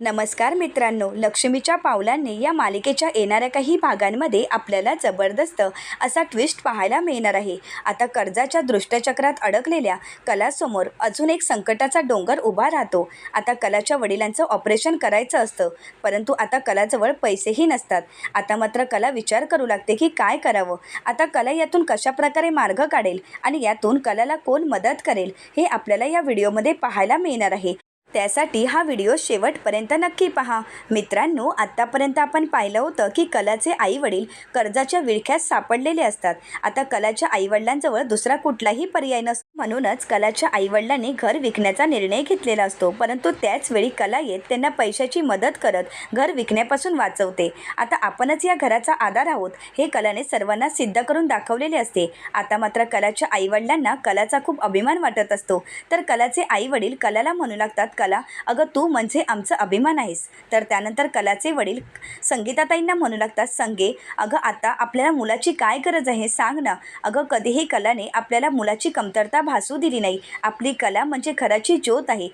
नमस्कार मित्रांनो लक्ष्मीच्या पावलांनी या मालिकेच्या येणाऱ्या काही भागांमध्ये आपल्याला जबरदस्त असा ट्विस्ट पाहायला मिळणार आहे. आता कर्जाच्या दृष्टचक्रात अडकलेल्या कलासमोर अजून एक संकटाचा डोंगर उभा राहतो. आता कलाच्या वडिलांचं ऑपरेशन करायचं असतं परंतु आता कलाजवळ पैसेही नसतात. आता मात्र कला विचार करू लागते की काय करावं? आता कला यातून कशाप्रकारे मार्ग काढेल आणि यातून कलाला कोण मदत करेल हे आपल्याला या व्हिडिओमध्ये पाहायला मिळणार आहे. त्यासाठी हा व्हिडिओ शेवटपर्यंत नक्की पहा. मित्रांनो आत्तापर्यंत आपण पाहिलं होतं की कलाचे आईवडील कर्जाच्या विळख्यात सापडलेले असतात. आता कलाच्या आईवडिलांजवळ दुसरा कुठलाही पर्याय नसतो. म्हणूनच कलाच्या आईवडिलांनी घर विकण्याचा निर्णय घेतलेला असतो. परंतु त्याच वेळी कला येत त्यांना पैशाची मदत करत घर विकण्यापासून वाचवते. आता आपणच या घराचा आधार आहोत हे कलाने सर्वांना सिद्ध करून दाखवलेले असते. आता मात्र कलाच्या आईवडिलांना कलाचा खूप अभिमान वाटत असतो. तर कलाचे आईवडील कलाला म्हणू लागतात कला अगं तू म्हणजे आमचा अभिमान आहेस. तर त्यानंतर कलाचे वडील संगीताताईंना म्हणू लागतात संगे अगं आता आपल्याला मुलाची काय गरज आहे सांग ना. अगं कधीही कलाने आपल्याला मुलाची कमतरता भासू दिली नाही. आपली कला म्हणजे घराची ज्योत आहे.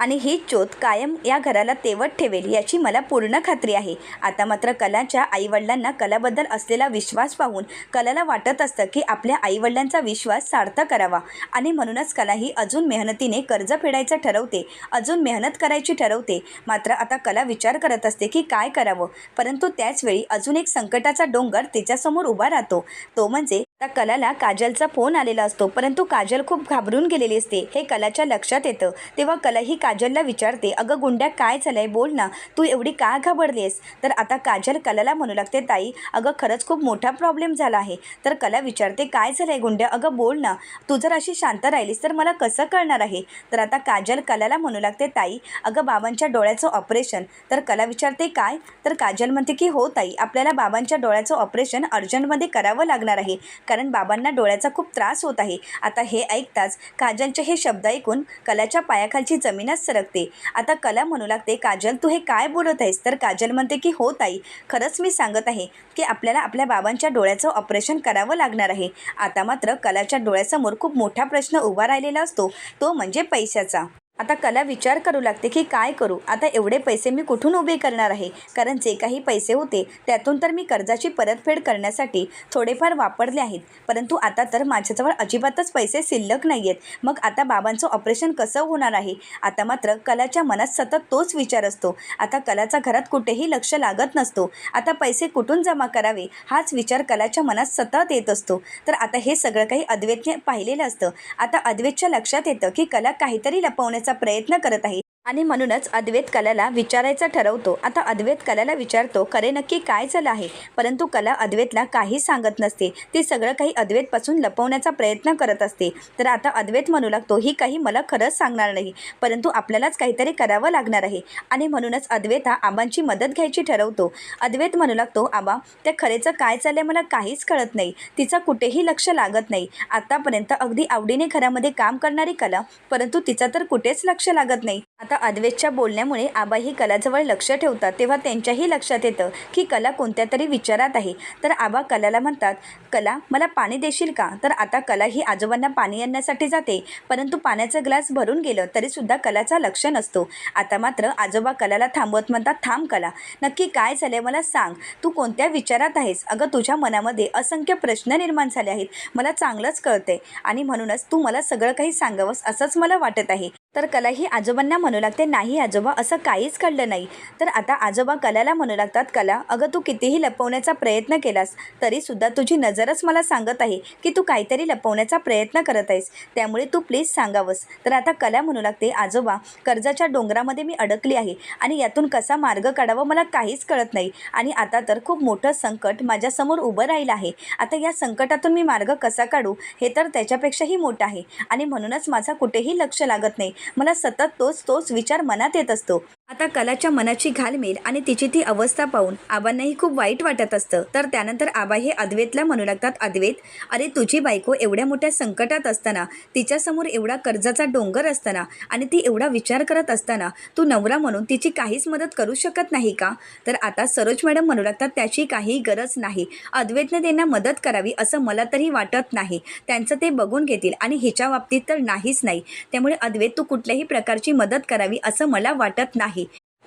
आणि ही ज्योत कायम या घराला तेवत ठेवेल याची मला पूर्ण खात्री आहे. आता मात्र कलाच्या आईवडिलांना कलाबद्दल असलेला विश्वास पाहून कलाला वाटत असतं की आपल्या आईवडिलांचा विश्वास सार्थ करावा. आणि म्हणूनच कला ही अजून मेहनतीने कर्ज फेडायचं ठरवते अजून मेहनत करायची ठरवते. मात्र आता कला विचार करत असते की काय करावं? परंतु त्याचवेळी अजून एक संकटाचा डोंगर तिच्यासमोर उभा राहतो. तो म्हणजे आता कलाला काजलचा फोन आलेला असतो परंतु काजल खूप घाबरून गेलेली असते. हे कलाच्या लक्षात येतं. तेव्हा कला ही काजलला विचारते अगं गुंड्या काय झालंय बोल ना. तू एवढी का घाबरलीस तर आता काजल कलाला म्हणू लागते ताई अगं खरंच खूप मोठा प्रॉब्लेम झाला आहे. तर कला विचारते काय झालंय गुंड्या? अगं बोल ना. तू जर अशी शांत राहिलीस तर मला कसं कळणार आहे? तर आता काजल कलाला म्हणू लागते ताई अगं बाबांच्या डोळ्याचं ऑपरेशन. तर कला विचारते काय? तर काजल म्हणते की हो ताई आपल्याला बाबांच्या डोळ्याचं ऑपरेशन अर्जंटमध्ये करावं लागणार आहे. कारण बाबांना डोळ्याचा खूप त्रास होत आहे. आता हे ऐकताच काजलचे हे शब्द ऐकून कलाच्या पायाखालची जमीनच सरकते. आता कला म्हणू लागते काजल तू हे काय बोलत आहेस? तर काजल म्हणते की हो ताई खरंच मी सांगत आहे की आपल्याला आपल्या बाबांच्या डोळ्याचं ऑपरेशन करावं लागणार आहे. आता मात्र कलाच्या डोळ्यासमोर खूप मोठा प्रश्न उभा राहिलेला असतो. तो म्हणजे पैशाचा. आता कला विचार करू लागते की काय करू? आता एवढे पैसे मी कुठून उभे करणार आहे? कारण जे काही पैसे होते त्यातून तर मी कर्जाची परतफेड करण्यासाठी थोडेफार वापरले आहेत. परंतु आता तर माझ्याजवळ अजिबातच पैसे शिल्लक नाही आहेत मग आता बाबांचं ऑपरेशन कसं होणार आहे? आता मात्र कलाच्या मनात सतत तोच विचार असतो. आता कलाचा घरात कुठेही लक्ष लागत नसतो. आता पैसे कुठून जमा करावे? हाच विचार कलाच्या मनात सतत येत असतो. तर आता हे सगळं काही अद्वैतने पाहिलेलं असतं. आता अद्वैतच्या लक्षात येतं की कला काहीतरी लपवण्याचा प्रयत्न करत आहे. आणि म्हणूनच अद्वैत कलाला विचारायचं ठरवतो. आता अद्वैत कलाला विचारतो खरे नक्की काय झालं आहे? परंतु कला अद्वैतला काही सांगत नसते. ती सगळं काही अद्वैतपासून लपवण्याचा प्रयत्न करत असते. तर आता अद्वैत म्हणू लागतो ही काही मला खरंच सांगणार नाही. परंतु आपल्यालाच काहीतरी करावं लागणार आहे. आणि म्हणूनच अद्वैत हा आबांची मदत घ्यायची ठरवतो. अद्वैत म्हणू लागतो आबा त्या खरेचं काय चाललंय मला काहीच कळत नाही. तिचं कुठेही लक्ष लागत नाही. आतापर्यंत अगदी आवडीने घरामध्ये काम करणारी कला परंतु तिचं तर कुठेच लक्ष लागत नाही. आता अद्वैतच्या बोलण्यामुळे आबाही कलाजवळ लक्ष ठेवतात तेव्हा त्यांच्याही लक्षात येतं की कला कोणत्या तरी विचारात आहे. तर आबा कलाला म्हणतात कला मला पाणी देशील का? तर आता कला ही आजोबांना पाणी आणण्यासाठी जाते. परंतु पाण्याचा ग्लास भरून गेलं तरीसुद्धा कलाचा लक्ष नसतो. आता मात्र आजोबा कलाला थांबवत म्हणतात थांब कला नक्की काय झाले मला सांग. तू कोणत्या विचारात आहेस? अगं तुझ्या मनामध्ये असंख्य प्रश्न निर्माण झाले आहेत. मला चांगलंच कळते आणि म्हणूनच तू मला सगळं काही सांगावंस असंच मला वाटत आहे. तर कला ही आजोबांना म्हणू लागते नाही आजोबा असं काहीच घडलं नाही. तर आता आजोबा कलाला म्हणू लागतात कला अगं तू कितीही लपवण्याचा प्रयत्न केलास तरीसुद्धा तुझी नजरच मला सांगत आहे की तू काहीतरी लपवण्याचा प्रयत्न करत आहेस. त्यामुळे तू प्लीज सांगावंस. तर आता कला म्हणू लागते आजोबा कर्जाच्या डोंगरामध्ये मी अडकली आहे आणि यातून कसा मार्ग काढावा मला काहीच कळत नाही. आणि आता तर खूप मोठं संकट माझ्यासमोर उभं राहिलं आहे. आता या संकटातून मी मार्ग कसा काढू? हे तर त्याच्यापेक्षाही मोठं आहे आणि म्हणूनच माझा कुठेही लक्ष लागत नाही. मला सतत तोच तोच विचार मनात येत असतो. आता कलाच्या मनाची घालमेल आणि तिची ती अवस्था पाहून आबांनाही खूप वाईट वाटत असतं. तर त्यानंतर आबा हे अद्वैतला म्हणू लागतात अद्वैत अरे तुझी बायको एवढ्या मोठ्या संकटात असताना तिच्यासमोर एवढा कर्जाचा डोंगर असताना आणि ती एवढा विचार करत असताना तू नवरा म्हणून तिची काहीच मदत करू शकत नाही का? तर आता सरोज मॅडम म्हणू लागतात त्याची काही गरज नाही. अद्वैतने त्यांना मदत करावी असं मला तरी वाटत नाही. त्यांचं ते बघून घेतील आणि हिच्या बाबतीत तर नाहीच नाही. त्यामुळे अद्वैत तू कुठल्याही प्रकारची मदत करावी असं मला वाटत नाही.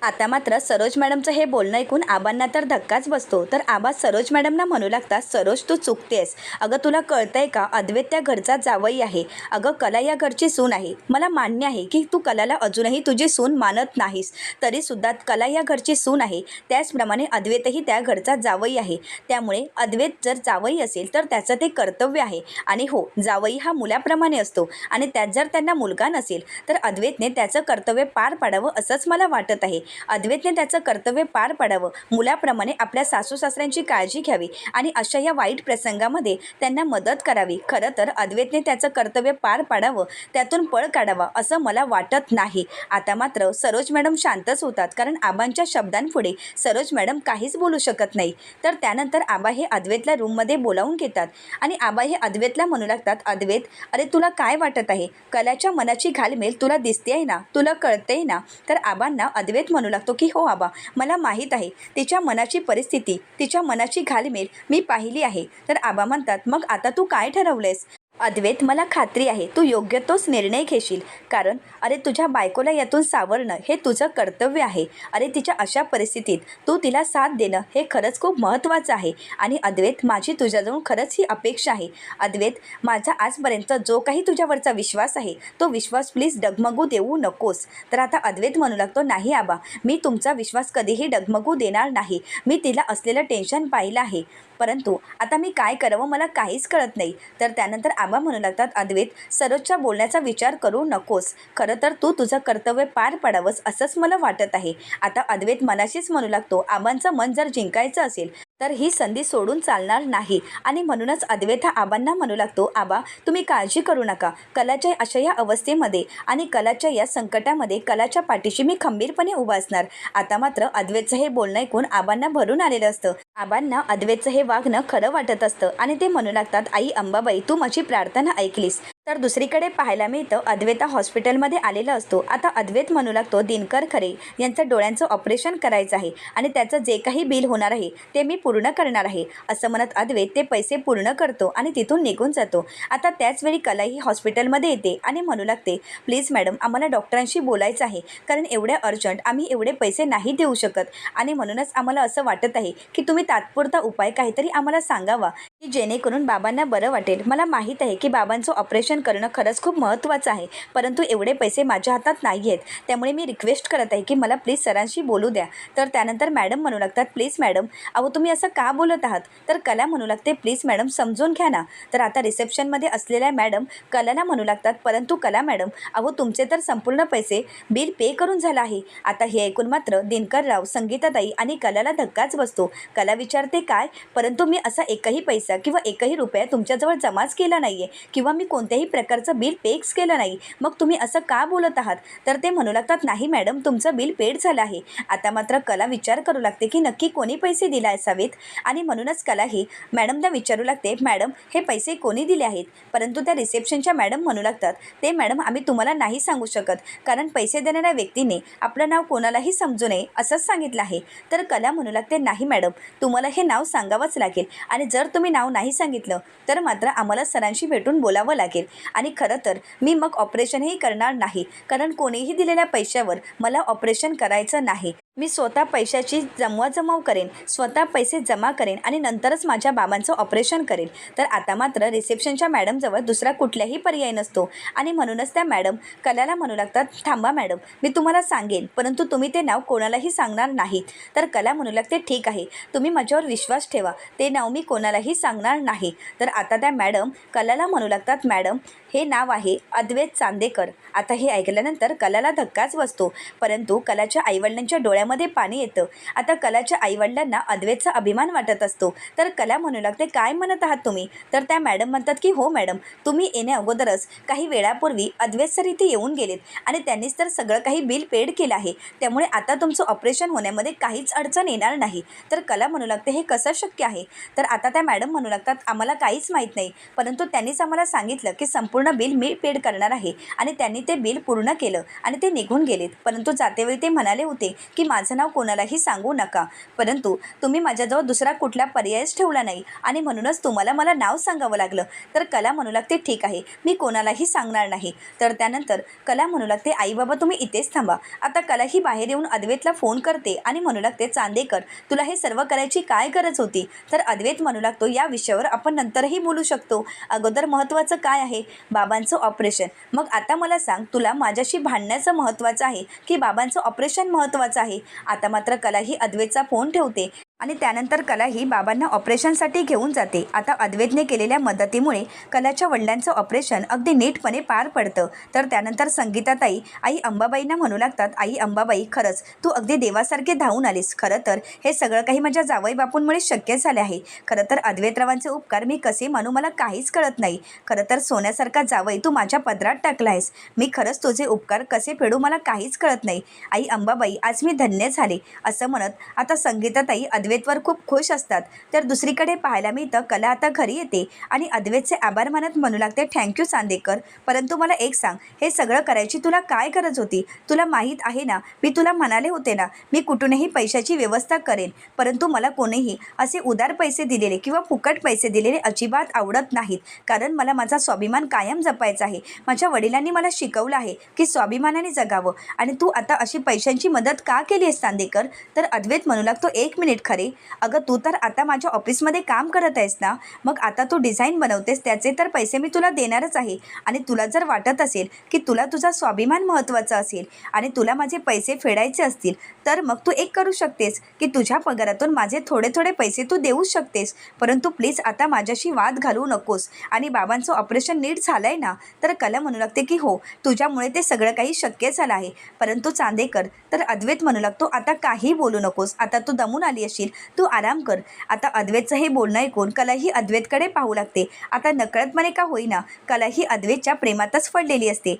आता मात्र सरोज मॅडमचं हे बोलणं ऐकून आबांना तर धक्काच बसतो. तर आबा सरोज मॅडमना म्हणू लागता सरोज तू चुकतेस. अगं तुला कळतंय का? अद्वैत त्या घरचा जावई आहे. अगं कला या घरची सून आहे. मला मान्य आहे की तू कलाला अजूनही तुझी सून मानत नाहीस. तरीसुद्धा कला या घरची सून आहे. त्याचप्रमाणे अद्वैतही त्या घरचा जावई आहे. त्यामुळे अद्वैत जर जावई असेल तर त्याचं ते कर्तव्य आहे. आणि हो जावई हा मुलाप्रमाणे असतो. आणि त्यात जर त्यांना मुलगा नसेल तर अद्वैतने त्याचं कर्तव्य पार पाडावं असंच मला वाटत आहे. अद्वैतने त्याचं कर्तव्य पार पाडावं. मुलाप्रमाणे आपल्या सासू सासऱ्यांची काळजी घ्यावी आणि अशा या वाईट प्रसंगामध्ये त्यांना मदत करावी. खरं तर अद्वैतने त्याचं कर्तव्य पार पाडावं त्यातून पळ काढावा असं मला वाटत नाही. आता मात्र सरोज मॅडम शांतच होतात कारण आबांच्या शब्दांपुढे सरोज मॅडम काहीच बोलू शकत नाही. तर त्यानंतर आबा हे अद्वैतला रूममध्ये बोलावून घेतात आणि आबा हे अद्वैतला म्हणू लागतात अद्वैत अरे तुला काय वाटत आहे? कलाच्या मनाची घालमेल तुला दिसते आहे ना? तुला कळते ना? तर आबांना अद्वैत म्हणू लागतो की हो आबा मला माहीत आहे. तिच्या मनाची परिस्थिती तिच्या मनाची घालमेल मी पाहिली आहे. तर आबा म्हणतात मग आता तू काय ठरवलेस अद्वैत मला खात्री आहे तू योग्य तोच निर्णय घेशील. कारण अरे तुझ्या बायकोला यातून सावरणं हे तुझं कर्तव्य आहे. अरे तिच्या अशा परिस्थितीत तू तिला साथ देणं हे खरंच खूप महत्त्वाचं आहे. आणि अद्वैत माझी तुझ्याजवळ खरंच ही अपेक्षा आहे. अद्वैत माझा आजपर्यंत जो काही तुझ्यावरचा विश्वास आहे तो विश्वास प्लीज डगमगू देऊ नकोस. तर आता अद्वैत म्हणू लागतो नाही आबा मी तुमचा विश्वास कधीही डगमगू देणार नाही. मी तिला असलेलं टेन्शन पाहिलं आहे. परंतु आता मी काय करावं मला काहीच कळत नाही. तर त्यानंतर आबा म्हणू लागतात अद्वैत सरोजच्या बोलण्याचा विचार करू नकोस. खरं तर तू तुझं कर्तव्य पार पाडावंस असंच मला वाटत आहे. आता अद्वैत मनाशीच म्हणू लागतो आबांचं मन जर जिंकायचं असेल तर ही संधी सोडून चालणार नाही. आणि म्हणूनच अद्वैता हा आबांना म्हणू लागतो आबा तुम्ही काळजी करू नका. कलाच्या अशा या अवस्थेमध्ये आणि कलाच्या या संकटामध्ये कलाच्या पाठीशी मी खंबीरपणे उभा असणार. आता मात्र अद्वैतचं हे बोलणं ऐकून आबांना भरून आलेलं असतं. आबांना अद्वैतचं हे वागणं खरं वाटत असतं आणि ते म्हणू लागतात आई अंबाबाई तू माझी प्रार्थना ऐकलीस. तर दुसरीकडे पाहायला मिळतं अद्वैता हॉस्पिटलमध्ये आलेला असतो. आता अद्वैत म्हणू लागतो दिनकर खरे यांचं डोळ्यांचं ऑपरेशन करायचं आहे आणि त्याचं जे काही बिल होणार आहे ते मी पूर्ण करणार आहे. असं म्हणत अद्वैत ते पैसे पूर्ण करतो आणि तिथून निघून जातो. आता त्याचवेळी कलाही हॉस्पिटलमध्ये येते आणि म्हणू लागते प्लीज मॅडम आम्हाला डॉक्टरांशी बोलायचं आहे कारण एवढ्या अर्जंट आम्ही एवढे पैसे नाही देऊ शकत. आणि म्हणूनच आम्हाला असं वाटत आहे की तुम्ही तात्पुरता उपाय काहीतरी आम्हाला सांगावा. जेणेकरून बाबांना बरं वाटेल. मला माहीत आहे की बाबांचं ऑपरेशन करणं खरंच खूप महत्त्वाचं आहे परंतु एवढे पैसे माझ्या हातात नाही आहेत. त्यामुळे मी रिक्वेस्ट करत आहे की मला प्लीज सरांशी बोलू द्या. तर त्यानंतर मॅडम म्हणू लागतात प्लीज मॅडम अहो तुम्ही असं का बोलत आहात? तर कला म्हणू लागते प्लीज मॅडम समजून घ्या ना. तर आता रिसेप्शनमध्ये असलेल्या मॅडम कलाला म्हणू लागतात परंतु कला मॅडम अहो तुमचे तर संपूर्ण पैसे बिल पे करून झालं आहे. आता हे ऐकून मात्र दिनकर राव संगीताताई आणि कलाला धक्काच बसतो. कला विचारते काय? परंतु मी असा एकही पैसा किंवा एकही रुपया तुमच्याजवळ जमाच केला नाही आहे किंवा मी कोणत्याही प्रकारचं बिल पेक्स केलं नाही मग तुम्ही असं का बोलत आहात? तर ते म्हणू लागतात नाही मॅडम तुमचं बिल पेड झालं आहे. आता मात्र कला विचार करू लागते की नक्की कोणी पैसे दिले असावेत? आणि म्हणूनच कला ही मॅडमला विचारू लागते मॅडम हे पैसे कोणी दिले आहेत? परंतु त्या रिसेप्शनच्या मॅडम म्हणू लागतात ते मॅडम आम्ही तुम्हाला नाही सांगू शकत कारण पैसे देणाऱ्या व्यक्तीने आपलं नाव कोणालाही समजू नये असंच सांगितलं आहे. तर कला म्हणू लागते नाही मॅडम तुम्हाला हे नाव सांगावंच लागेल आणि जर तुम्ही नाव नाही सांगितलं तर मात्र आम्हाला सरांशी भेटून बोलावं लागेल. आणि खरं तर मी मग ऑपरेशनही करणार नाही कारण कोणीही दिलेल्या पैशावर मला ऑपरेशन करायचं नाही. मी स्वतः पैशाची जमवाजमव करेन स्वतः पैसे जमा करेन आणि नंतरच माझ्या बाबांचं ऑपरेशन करेन. तर आता मात्र रिसेप्शनच्या मॅडमजवळ दुसरा कुठलाही पर्याय नसतो. आणि म्हणूनच त्या मॅडम कलाला म्हणू लागतात थांबा मॅडम मी तुम्हाला सांगेन परंतु तुम्ही ते नाव कोणालाही सांगणार नाही. तर कला म्हणू लागते ठीक आहे तुम्ही माझ्यावर विश्वास ठेवा ते नाव मी कोणालाही सांगणार नाही. तर आता त्या मॅडम कलाला म्हणू लागतात मॅडम हे नाव आहे अद्वैत चांदेकर. आता हे ऐकल्यानंतर कलाला धक्काच बसतो. परंतु कलाच्या आईवडिलांच्या डोळ्यामध्ये पाणी येतं. आता कलाच्या आईवडिलांना अद्वैतचा अभिमान वाटत असतो. तर कला म्हणू लागते काय म्हणत आहात तुम्ही? तर त्या मॅडम म्हणतात की हो मॅडम तुम्ही येण्या अगोदरच काही वेळापूर्वी अद्वैत सर इथे येऊन गेलेत आणि त्यांनीच तर सगळं काही बिल पेड केलं आहे. त्यामुळे आता तुमचं ऑपरेशन होण्यामध्ये काहीच अडचण येणार नाही. तर कला म्हणू लागते हे कसं शक्य आहे? तर आता त्या मॅडम म्हणू लागतात आम्हाला काहीच माहीत नाही. परंतु त्यांनीच आम्हाला सांगितलं की संपूर्ण पूर्ण बिल मी पेड करणार आहे. आणि त्यांनी ते बिल पूर्ण केलं आणि ते निघून गेलेत. परंतु जातेवेळी ते म्हणाले होते की माझं नाव कोणालाही सांगू नका. परंतु तुम्ही माझ्याजवळ दुसरा कुठला पर्यायच ठेवला नाही आणि म्हणूनच तुम्हाला मला नाव सांगावं लागलं. तर कला म्हणू लागते ठीक आहे. मी कोणालाही सांगणार नाही. तर त्यानंतर कला म्हणू लागते आई बाबा तुम्ही इथेच थांबा. आता कला ही बाहेर येऊन अद्वैतला फोन करते आणि म्हणू लागते चांदेकर तुला हे सर्व करायची काय गरज होती? तर अद्वैत म्हणू लागतो या विषयावर आपण नंतरही बोलू शकतो. अगोदर महत्त्वाचं काय आहे? बाबांचं ऑपरेशन. मग आता मला सांग तुला माझ्याशी भांडण्याचं महत्त्वाचं आहे की बाबांचं ऑपरेशन महत्त्वाचं आहे? आता मात्र कला ही फोन ठेवते. आणि त्यानंतर कला ही बाबांना ऑपरेशनसाठी घेऊन जाते. आता अद्वैतने केलेल्या मदतीमुळे कलाच्या वडिलांचं ऑपरेशन अगदी नीटपणे पार पडतं. तर त्यानंतर संगीताताई आई अंबाबाईंना म्हणू लागतात आई अंबाबाई खरंच तू अगदी देवासारखे धावून आलीस. खरं तर हे सगळं काही माझ्या जावई बापूंमुळे शक्य झाले आहे. खरं तर अद्वैतरावांचे उपकार मी कसे मानू मला काहीच कळत नाही. खरं तर सोन्यासारखा जावई तू माझ्या पदरात टाकला आहेस. मी खरंच तुझे उपकार कसे फेडू मला काहीच कळत नाही. आई अंबाबाई आज मी धन्य झाले. असं म्हणत आता संगीताताई अद्वैतवर खूप खुश असतात. तर दुसरीकडे पाहायला मिळतं कला आता घरी येते आणि अद्वैतचे आभार मानत म्हणू लागते थँक्यू चांदेकर. परंतु मला एक सांग हे सगळं करायची तुला काय गरज होती? तुला माहीत आहे ना मी तुला म्हणाले होते ना मी कुठूनही पैशाची व्यवस्था करेन परंतु मला कोणीही असे उदार पैसे दिलेले किंवा फुकट पैसे दिलेले अजिबात आवडत नाहीत. कारण मला माझा स्वाभिमान कायम जपायचा आहे. माझ्या वडिलांनी मला शिकवलं आहे की स्वाभिमानाने जगावं. आणि तू आता अशी पैशांची मदत का केली आहेस चांदेकर? तर अद्वैत म्हणू लागतो एक मिनिट खरं अगं तू तर आता माझ्या ऑफिसमध्ये काम करत आहेस ना? मग आता तू डिझाईन बनवतेस त्याचे तर पैसे मी तुला देणारच आहे. आणि तुला जर वाटत असेल की तुला तुझा स्वाभिमान महत्त्वाचा असेल आणि तुला माझे पैसे फेडायचे असतील तर मग तू एक करू शकतेस की तुझ्या पगारातून माझे थोडे थोडे पैसे तू देऊ शकतेस. परंतु प्लीज आता माझ्याशी वाद घालू नकोस. आणि बाबांचं ऑपरेशन नीट झालं आहे ना तर कला म्हणू लागते की हो तुझ्यामुळे ते सगळं काही शक्य झालं आहे. परंतु चांदेकर तर अद्वैत म्हणू लागतो आता काही बोलू नकोस. आता तू दमून आली अशी असेल तू आराम कर. आता अद्वैतचं हे बोलणं ऐकून कला ही अद्वैतकडे पाहू लागते. आता नकळतपणे का होईना कला ही अद्वैतच्या प्रेमातच पडलेली असते.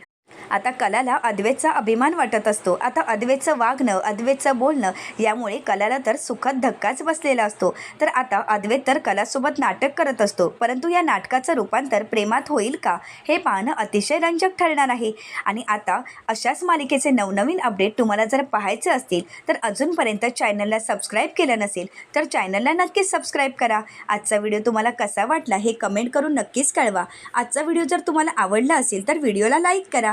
आता कलाला अद्वैतचा अभिमान वाटत असतो. आता अद्वैतचं वागणं अद्वैतचं बोलणं यामुळे कलाला तर सुखद धक्काच बसलेला असतो. तर आता अद्वैत तर कलासोबत नाटक करत असतो. परंतु या नाटकाचं रूपांतर प्रेमात होईल का? हे पाहणं अतिशय रंजक ठरणार आहे. आणि आता अशाच मालिकेचे नवनवीन अपडेट तुम्हाला जर पाहायचे असतील तर अजूनपर्यंत चॅनलला सबस्क्राईब केलं नसेल तर चॅनलला नक्कीच सबस्क्राईब करा. आजचा व्हिडिओ तुम्हाला कसा वाटला हे कमेंट करून नक्कीच कळवा. आजचा व्हिडिओ जर तुम्हाला आवडला असेल तर व्हिडिओला लाईक करा.